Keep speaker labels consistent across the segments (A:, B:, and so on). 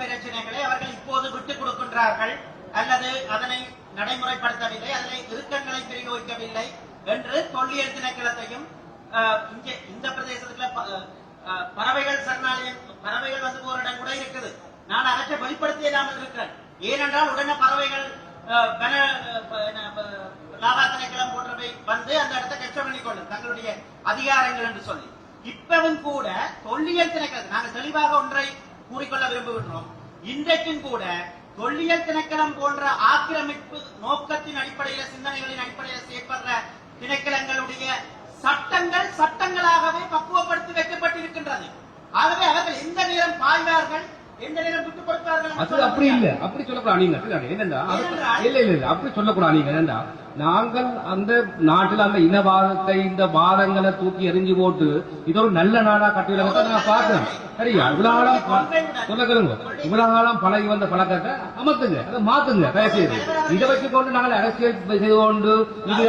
A: பிரச்சனைகளை அவர்கள் இப்போது விட்டுக் கொடுக்கின்றார்கள். அல்லது அதனை நடைமுறைப்படுத்தவில்லை அதனை இறுக்கங்களை பிரயோகிக்கவில்லை என்று தொல்லியல் திணைக்களத்தையும் இந்த பிரதேசத்துல பறவைகள் சரணாலயம் பறவைகள் வந்து போற இடம் கூட இருக்குது. நான் அவற்றை வெளிப்படுத்தி இல்லாமல் இருக்கிறேன். ஏனென்றால் உடனே பறவைகள் வன லாபா திணைக்களம் போன்றவை வந்து அந்த இடத்தை கஷ்டம் பண்ணிக்கொள்ளும் தங்களுடைய அதிகாரங்கள் என்று சொல்லி. இப்பவும் கூட தொல்லியல் திணைக்களத்தை நாங்கள் தெளிவாக ஒன்றை கூறிக்கொள்ள விரும்புகின்றோம். இன்றைக்கும் கூட தொல்லியல் திணைக்களம் போன்ற ஆக்கிரமிப்பு நோக்கத்தின் அடிப்படையில சிந்தனைகளின் அடிப்படையில் செயற்படுற திணைக்களங்களுடைய சட்டங்கள் சட்டங்களாகவே பக்குவப்படுத்தி வைக்கப்பட்டிருக்கின்றது. ஆகவே அவர்கள் எந்த நேரம் பாய்வார்கள்
B: அது அப்படி. இல்ல. அப்படி சொல்லக்கூடாது. நீங்க
A: ஏனென்றால்
B: இல்ல. இல்ல இல்ல அப்படி சொல்லக்கூடாது. நீங்க என்னண்டா நாங்கள் அந்த நாட்டில் அந்த இனவாதத்தை இந்த வாதங்களை தூக்கி எறிஞ்சு போட்டு இது ஒரு நல்ல நாடா கட்டுவிலகத்தை நான் பார்க்கிறேன். சரியா? இவ்வளவு காலம் ப- சொல்ல கேளுங்க இவ்வளவு காலம் பழகி வந்த பழக்கத்தை அமர்த்துங்க. அதை மாத்துங்க தயவுசெய்து. இதை வச்சுக்கொண்டு நாங்கள் அரசியல் செய்து கொண்டு இது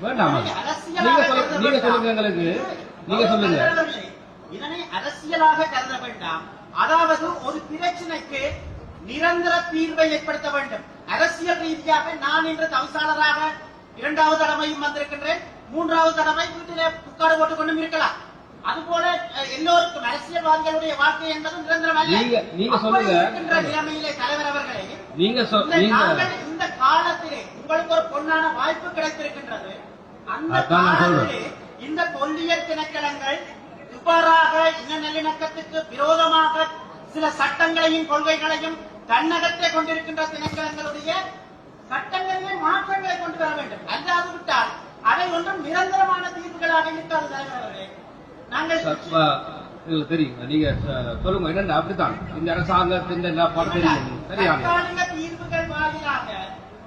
B: வேண்டாம். நீங்க சொல்லுங்க நீங்க சொல்லுங்க எங்களுக்கு. நீங்க சொல்லுங்க.
A: இதனை அரசியலாக கருத வேண்டாம். அதாவது ஒரு பிரச்சனைக்கு நிரந்தர தீர்வை ஏற்படுத்த வேண்டும். அரசியல் ரீதியாக நான் இன்று தவிசாளராக இரண்டாவது தடவையும் வந்திருக்கின்றேன். மூன்றாவது தடவை வீட்டிலே புக்காடு போட்டுக் கொண்டும் இருக்கலாம். அதுபோல எல்லோருக்கும் அரசியல்வாதிகளுடைய வாழ்க்கை என்பது நிரந்தரம் அல்ல
B: நீங்க- சொல்லுங்க.
A: நிலைமையிலே தலைவர் அவர்களே
B: நீங்க
A: நாங்கள் இந்த காலத்திலே உங்களுக்கு ஒரு பொன்னான வாய்ப்பு கிடைத்திருக்கின்றது. அந்த. காலத்திலே இந்த தொல்லியல் திணைக்களங்கள் இவ்வாறாக இன நல்லிணக்கத்துக்கு விரோதமாக சில சட்டங்களையும் கொள்கைகளையும் தன்னகத்தே கொண்டிருக்கின்ற திணைக்களங்களுடைய சட்டங்களிலே மாற்றங்களை கொண்டு வர வேண்டும். அல்லாது விட்டால் அவை ஒன்றும் நிரந்தரமான தீர்வுகளாக இருக்காது தலைவர் அவர்களே. நாங்கள்
B: தெரியும் நீங்க சொல்லுங்க என்னண்டா அப்படித்தான். இந்த அரசாங்கத்தின் எல்லா படம் தெரியும்
A: தீர்வுகள் வாயிலாக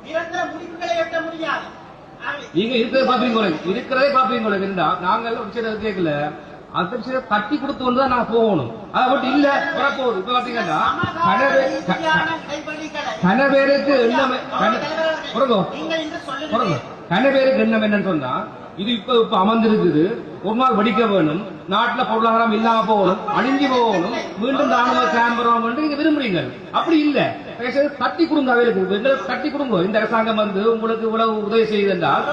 A: நிரந்தர முடிவுகளை எட்ட முடியாது.
B: நீங்க இருக்கிறத பாப்பீங்க இருக்கிறதே பாப்பீங்க நாங்கள் விஷயத்தை கேட்கல. அந்த விஷயத்தை தட்டி கொடுத்து வந்து தான் நான் போகணும். அதை மட்டும் இல்ல. வரப்போகுது. இப்ப பாத்தீங்கன்னா கனவே க- கனவேருக்கு எண்ணம் கன- பொறுங்கோ. கனவேருக்கு எண்ணம் என்னன்னு சொன்னா இது இப்ப இப்ப அமர்ந்திருக்குது. ஒரு நாள் வெடிக்க வேணும். நாட்டுல பொருளாதாரம் இல்லாம போகணும். அழிஞ்சு போகணும். மீண்டும் ராணுவ கேம்பரம் நீங்க விரும்புறீங்க அப்படி இல்ல. தட்டி கொடுங்க அவைகளுக்கு. எங்களுக்கு தட்டி கொடுங்க. இந்த அரசாங்கம் வந்து உங்களுக்கு இவ்வளவு உதவி செய்தென்றால்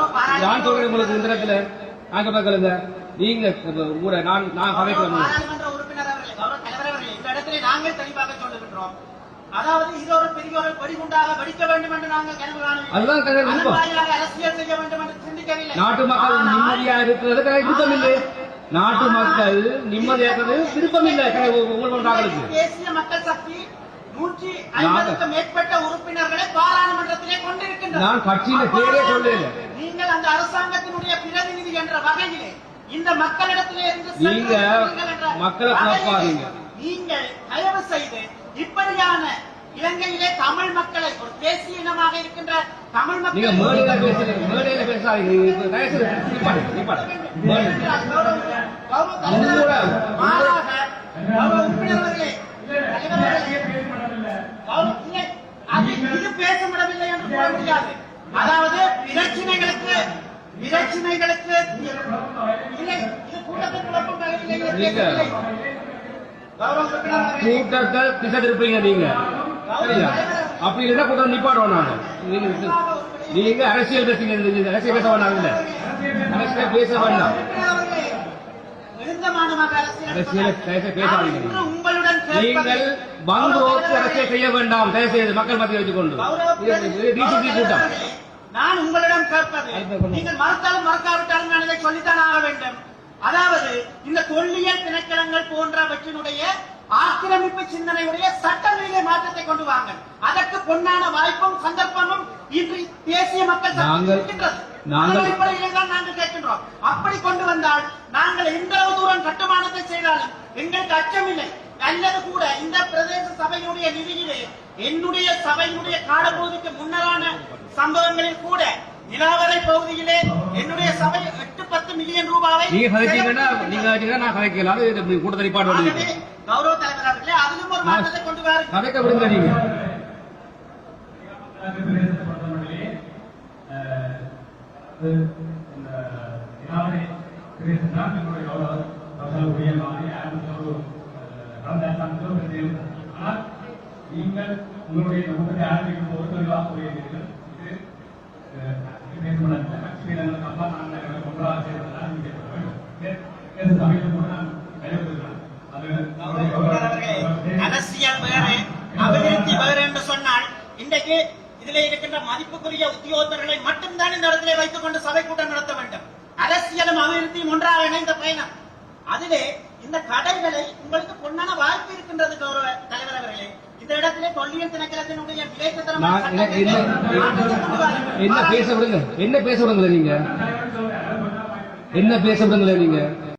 B: நான் சொல்றேன் உங்களுக்கு இந்த இடத்துல. நான் சொல்ற நீங்க உங்களை நான் நான் கதைக்கிறேன்
A: நாங்கள் தெளிவாக சொல்லுகின்றோம். அதாவது இது ஒரு பெரிய ஒரு வெடிகுண்டாக வெடிக்க வேண்டும் என்று நாங்கள். வாயிலாக அரசியல் செய்ய வேண்டும் என்று சிந்திக்கவில்லை.
B: நாட்டு மக்கள் நிம்மதியா இருக்கிறது கிடையாது விருப்பம் இல்லை நாட்டு மக்கள் நிம்மதியா இருக்கிறது விருப்பம் இல்லை உங்களுக்கு
A: தேசிய மக்கள் சக்தி நூற்றி மேற்பட்ட உறுப்பினர்களை பாராளுமன்றத்திலே கொண்டிருக்கின்றனர்.
B: நான் கட்சியில பேரே சொல்லல
A: நீங்கள் அந்த அரசாங்கத்தினுடைய பிரதிநிதி என்ற வகையிலே இந்த மக்களிடத்திலே இருந்து
B: நீங்க மக்களை
A: வகையிலே
B: குழப்பாதீங்க.
A: நீங்கள் தயவு செய்து இப்படியான இலங்கையிலே தமிழ் மக்களை ஒரு தேசிய இனமாக இருக்கின்ற தமிழ் மக்களை மாறாக உறுப்பினர்களே அது இது பேச விடவில்லை என்று கூற முடியாது. அதாவது பிரச்சனைகளுக்கு பிரச்சனைகளுக்கு கூட்டத்தை
B: திசை திருப்பீங்க நீங்க சரியா அப்படி இல்லைன்னா கூட்டம் நிப்பாடுவோம் நாங்க நீங்க அரசியல் பேசுங்க அரசியல் பேச வேண்டாம் இல்ல அரசியல் பேச வேண்டாம்
A: அரசியல்
B: பேசாதீங்க.
A: நான்
B: நீங்கள் ஓட்டு அரசியல் செய்ய வேண்டாம் தயவு செய்து மக்கள் மத்திய வச்சுக்கொண்டு இது டிசிசி கூட்டம்
A: நான் உங்களிடம் கேட்பது நீங்கள் மறுத்தாலும் மறுக்காவிட்டாலும் நான் இதை சொல்லித்தான் ஆக வேண்டும். அதாவது இந்த தொல்லியல் திணைக்களங்கள் போன்றவற்றினுடைய ஆக்கிரமிப்பு சிந்தனையுடைய சட்டங்களிலே மாற்றத்தை கொண்டு வாங்க அதற்கு பொன்னான வாய்ப்பும் சந்தர்ப்பமும் இன்று தேசிய மக்கள்
B: நாங்கள்
A: கேட்கின்றோம். அப்படி கொண்டு வந்தால் நாங்கள் எந்த தூரம் கட்டுமானத்தை செய்தாலும் எங்களுக்கு அச்சமில்லை. அல்லது கூட இந்த பிரதேச சபையினுடைய நிதியிலே என்னுடைய சபையினுடைய காலப்பகுதிக்கு முன்னரான சம்பவங்களில் கூட நிலாவரை பகுதியிலே என்னுடைய சபை எட்டு பத்து மில்லியன் ரூபாவை
B: நீங்க கதைச்சீங்கன்னா நீங்க கதைச்சீங்கன்னா நான் கதைக்கலாம் இது கூட்டத்தை நிப்பாட்டு
A: ஆகவே,
B: வேண்டியது
A: கௌரவ தலைவர் அவர்களே அதிலும் ஒரு மாற்றத்தை கொண்டு வர
B: கதைக்க விடுங்க நீங்க.
C: நீங்கள் உங்களுடைய இந்த கூட்டத்தை ஆரம்பிக்கும் போது தெளிவாக கூறியிருந்தீர்கள்
A: அரசியல் வேறு அபிவிருத்தி வேறு என்று சொன்னால் இன்றைக்கு இதிலே இருக்கின்ற மதிப்புக்குரிய உத்தியோகத்தர்களை மட்டும்தான் இந்த இடத்திலே வைத்துக் கொண்டு சபை கூட்டம் நடத்த வேண்டும். அரசியலும் அபிவிருத்தியும் ஒன்றாக இணைந்த பயணம். அதிலே இந்த கடைகளை உங்களுக்கு பொன்னான வாய்ப்பு இருக்கின்றது கௌரவ தலைவர் அவர்களே. இந்த இடத்திலே தொல்லியல் திணைக்களத்தினுடைய
B: என்ன- பேச விடுங்க. என்ன பேச விடுங்களே நீங்க? என்ன பேச விடுங்களே நீங்க?